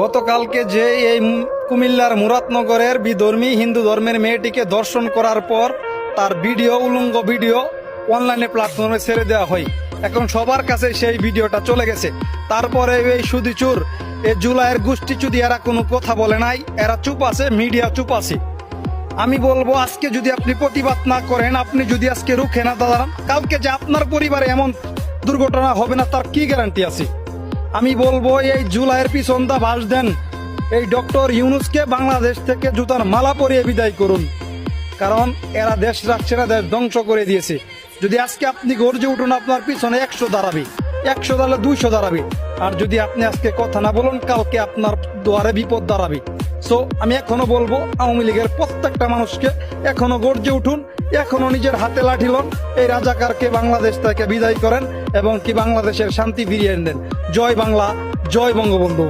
গতকালকে যে এই কুমিল্লার মুরাদনগরের বিধর্মী হিন্দু ধর্মের মেয়েটিকে দর্শন করার পর তার ভিডিও, উলঙ্গ ভিডিও অনলাইনে প্ল্যাটফর্মে ছেড়ে দেওয়া হয়। এখন সবার কাছে সেই ভিডিওটা চলে গেছে। তারপরে এই সুদিচুর এই জুলাইয়ের গোষ্ঠী চুদি এরা কোনো কথা বলে নাই, এরা চুপ আছে, মিডিয়া চুপ আছে। আমি বলব, আজকে যদি আপনি প্রতিবাদ না করেন, আপনি যদি আজকে রুখে না দাঁড়ান, কালকে যে আপনার পরিবারে এমন দুর্ঘটনা হবে না, তার কি গ্যারান্টি আছে? আমি বলব, এই জুলাইয়ের পিছনটা ভাস দেন। এই ডক্টর ইউনুসকে বাংলাদেশ থেকে জুতার মালা পরিয়ে বিদায় করুন। কারণ এরা দেশ রাখছে না দেশ ধ্বংস করে দিয়েছে। যদি আজকে আপনি গর্জে উঠুন, আপনার পিছনে একশো দাঁড়াবে। একশো দাঁড়ালে দুইশো দাঁড়াবে। আর যদি আপনি আজকে কথা না বলুন, কালকে আপনার দুয়ারে বিপদ দাঁড়াবে। সো আমি এখনও বলব, আওয়ামী লীগের প্রত্যেকটা মানুষকে এখনও গর্জে উঠুন, এখনও নিজের হাতে লাঠি লন, এই রাজাকারকে বাংলাদেশ থেকে বিদায় করেন এবং কি বাংলাদেশের শান্তি ফিরিয়ে দেন জয় বাংলা, জয় বঙ্গবন্ধু।